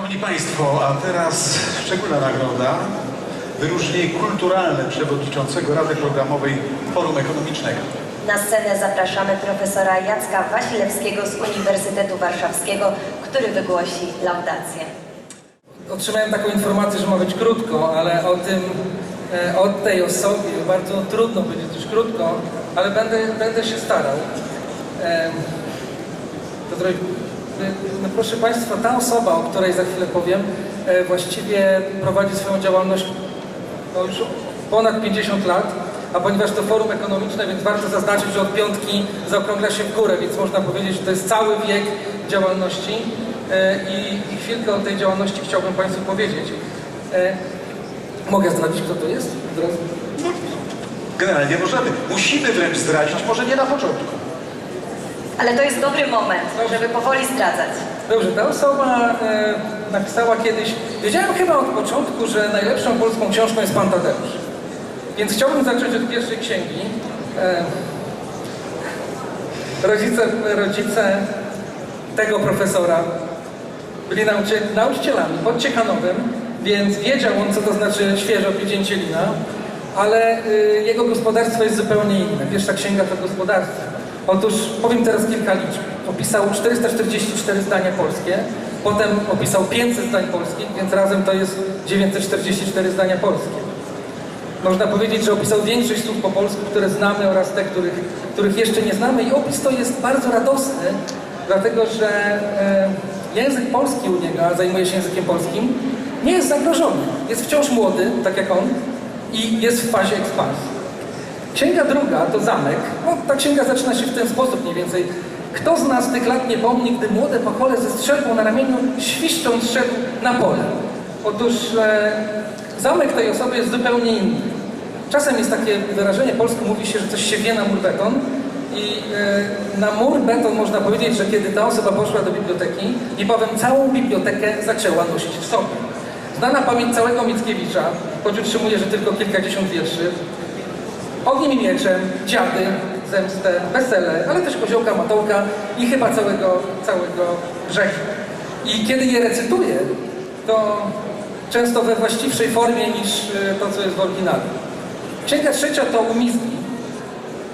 Szanowni Państwo, a teraz szczególna nagroda. Wyróżnienie kulturalne przewodniczącego Rady Programowej Forum Ekonomicznego. Na scenę zapraszamy profesora Jacka Wasilewskiego z Uniwersytetu Warszawskiego, który wygłosi laudację. Otrzymałem taką informację, że ma być krótko, ale o tym, e, o tej osobie bardzo trudno powiedzieć już krótko, ale będę, będę się starał. Em, To trochę, e, no proszę Państwa, ta osoba, o której za chwilę powiem, e, właściwie prowadzi swoją działalność no już ponad 50 lat, a ponieważ to forum ekonomiczne, więc warto zaznaczyć, że od piątki zaokrągla się w górę, więc można powiedzieć, że to jest cały wiek działalności e, i, i chwilkę o tej działalności chciałbym Państwu powiedzieć. E, Mogę zdradzić, kto to jest? Generalnie możemy, musimy wręcz zdradzić, może nie na początku. Ale to jest dobry moment, żeby powoli zdradzać. Dobrze, ta osoba e, napisała kiedyś, wiedziałem chyba od początku, że najlepszą polską książką jest Pan Tadeusz. Więc chciałbym zacząć od pierwszej księgi. E, rodzice, rodzice tego profesora byli nauczy, nauczycielami pod Ciekanowem, więc wiedział on, co to znaczy świeżo pidzięcielina, ale y, jego gospodarstwo jest zupełnie inne. Pierwsza księga to gospodarstwo. Otóż powiem teraz kilka liczb. Opisał 444 zdania polskie, potem opisał 500 zdań polskich, więc razem to jest 944 zdania polskie. Można powiedzieć, że opisał większość słów po polsku, które znamy oraz te, których, których jeszcze nie znamy i opis to jest bardzo radosny, dlatego że e, język polski u niego, a zajmuje się językiem polskim, nie jest zagrożony. Jest wciąż młody, tak jak on, i jest w fazie ekspansji. Księga druga to Zamek. No, ta księga zaczyna się w ten sposób mniej więcej. Kto z nas tych lat nie pomni, gdy młode pachole ze strzelbą na ramieniu świszcząc szedł na pole? Otóż e, zamek tej osoby jest zupełnie inny. Czasem jest takie wyrażenie, polsku mówi się, że coś się wie na mur beton i e, na mur beton można powiedzieć, że kiedy ta osoba poszła do biblioteki, niebawem całą bibliotekę zaczęła nosić w sobie. Znana pamięć całego Mickiewicza, choć utrzymuje, że tylko kilkadziesiąt wierszy, Ogniem i mieczem, dziady, zemstę, wesele, ale też koziołka, matołka i chyba całego, całego grzechu. I kiedy je recytuję, to często we właściwszej formie niż y, to, co jest w oryginale. Księga trzecia to umizgi.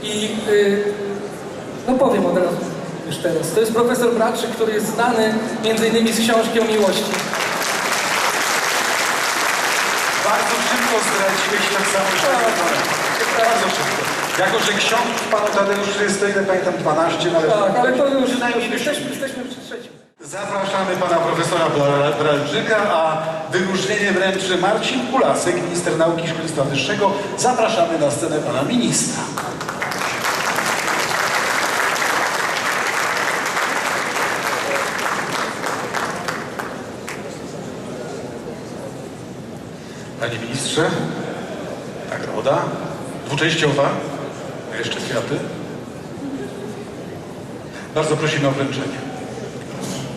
I y, no powiem od razu już teraz. To jest profesor Bratrzyk, który jest znany między innymi z książki o miłości. Bardzo szybko zdradziłeś tak samo Bardzo szybko. Jako, że ksiądz Panu Tadeuszu jest to ile pamiętam 12 należy. Tak, ale to już Przynajmniej jesteśmy, jesteśmy przy trzecim. Zapraszamy pana profesora Bra- Bralczyka, a wyróżnienie wręczy Marcin Kulasek, minister nauki i szkolnictwa wyższego. Zapraszamy na scenę pana ministra. Panie ministrze, nagroda dwuczęściowa, a jeszcze kwiaty. Bardzo prosimy o wręczenie.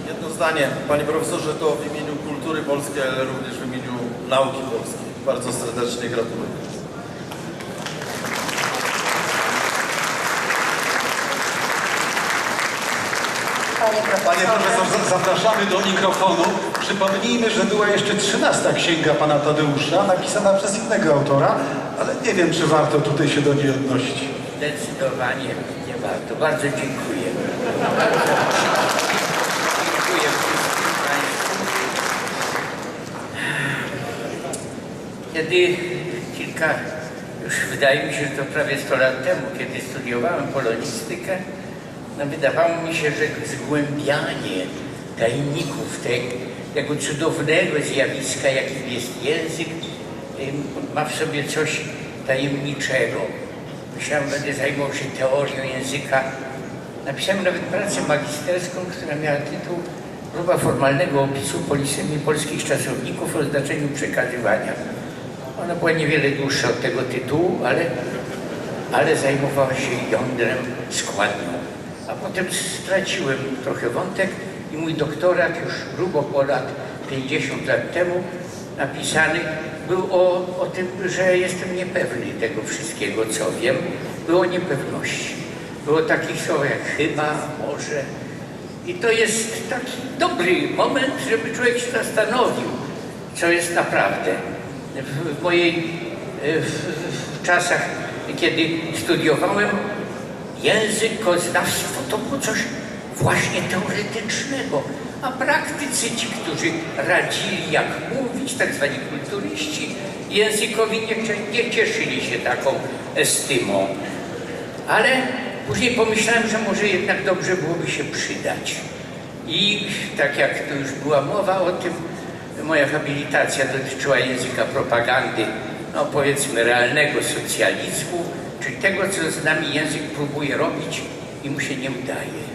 Jedno zdanie, panie profesorze, to w imieniu kultury polskiej, ale również w imieniu nauki polskiej. Bardzo serdecznie gratuluję. Panie profesor, za- zapraszamy do mikrofonu. Przypomnijmy, że była jeszcze trzynasta księga pana Tadeusza, napisana przez innego autora, ale nie wiem, czy warto tutaj się do niej odnosić. Zdecydowanie nie warto. Bardzo dziękuję. Dziękuję wszystkim Państwu. Kiedy kilka, już wydaje mi się, że to prawie 100 lat temu, kiedy studiowałem polonistykę, no wydawało mi się, że zgłębianie tajników tego cudownego zjawiska, jakim jest język, ma w sobie coś tajemniczego. Myślałem, będę zajmował się teorią języka. Napisałem nawet pracę magisterską, która miała tytuł Próba formalnego opisu polisemii polskich czasowników o znaczeniu przekazywania. Ona była niewiele dłuższa od tego tytułu, ale, ale zajmowała się jądrem składnią. A potem straciłem trochę wątek i mój doktorat już grubo ponad 50 lat temu napisany był o, o tym, że jestem niepewny tego wszystkiego, co wiem. Było niepewności. Było takich słów jak chyba, może I to jest taki dobry moment, żeby człowiek się zastanowił, co jest naprawdę. W, w mojej e, w, w czasach, kiedy studiowałem, językoznawstwo to było coś właśnie teoretycznego, a praktycy, ci, którzy radzili jak mówić, tak zwani kulturyści, językowi nie, nie cieszyli się taką estymą. Ale później pomyślałem, że może jednak dobrze byłoby się przydać. I tak jak tu już była mowa o tym, moja habilitacja dotyczyła języka propagandy, no powiedzmy realnego socjalizmu, czyli tego, co z nami język próbuje robić i mu się nie udaje.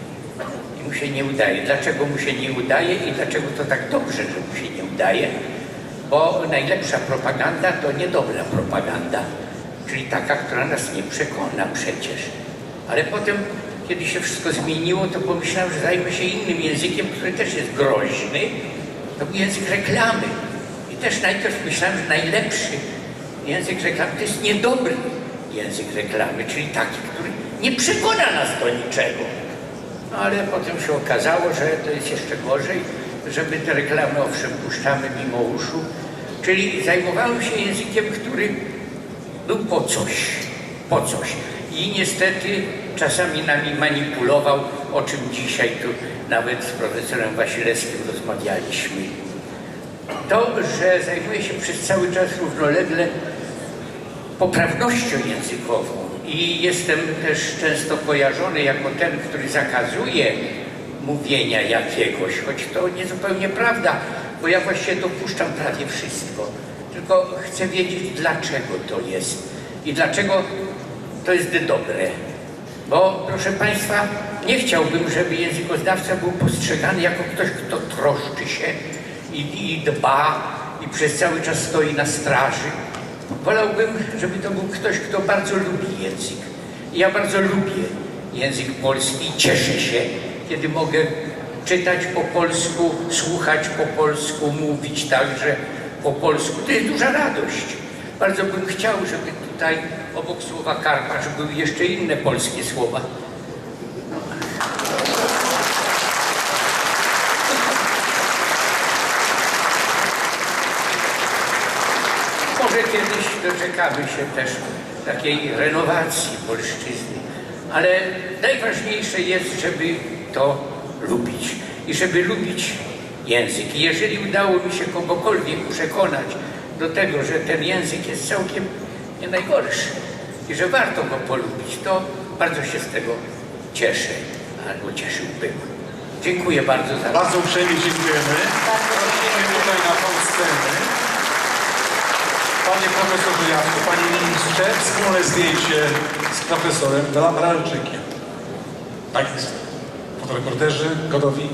Mu się nie udaje. Dlaczego mu się nie udaje i dlaczego to tak dobrze, że mu się nie udaje? Bo najlepsza propaganda to niedobra propaganda, czyli taka, która nas nie przekona przecież. Ale potem, kiedy się wszystko zmieniło, to pomyślałem, że zajmę się innym językiem, który też jest groźny. To był język reklamy. I też najpierw myślałem, że najlepszy język reklamy to jest niedobry język reklamy, czyli taki, który nie przekona nas do niczego. No ale potem się okazało, że to jest jeszcze gorzej, żeby te reklamy owszem puszczamy mimo uszu, czyli zajmowałem się językiem, który był po coś, po coś. I niestety czasami nami manipulował, o czym dzisiaj tu nawet z profesorem Wasilewskim rozmawialiśmy. To, że zajmuję się przez cały czas równolegle poprawnością językową i jestem też często kojarzony jako ten, który zakazuje mówienia jakiegoś, choć to niezupełnie prawda, bo ja właściwie dopuszczam prawie wszystko. Tylko chcę wiedzieć, dlaczego to jest i dlaczego to jest dobre. Bo proszę Państwa, nie chciałbym, żeby językoznawca był postrzegany jako ktoś, kto troszczy się i, i dba i przez cały czas stoi na straży. Wolałbym, żeby to był ktoś, kto bardzo lubi język. Ja bardzo lubię język polski i cieszę się, kiedy mogę czytać po polsku, słuchać po polsku, mówić także po polsku. To jest duża radość. Bardzo bym chciał, żeby tutaj obok słowa Karpacz były jeszcze inne polskie słowa. Może kiedyś doczekamy się też takiej renowacji polszczyzny, ale najważniejsze jest, żeby to lubić i żeby lubić język. I jeżeli udało mi się kogokolwiek przekonać do tego, że ten język jest całkiem nie najgorszy i że warto go polubić, to bardzo się z tego cieszę albo cieszyłbym. Dziękuję bardzo za Bardzo uprzejmie dziękujemy. Prosimy tutaj na tą scenę. Panie profesorze Jacku, panie ministrze, wspólne zdjęcie z profesorem Dalabralczykiem. Tak jest. Fotoreporterzy gotowi?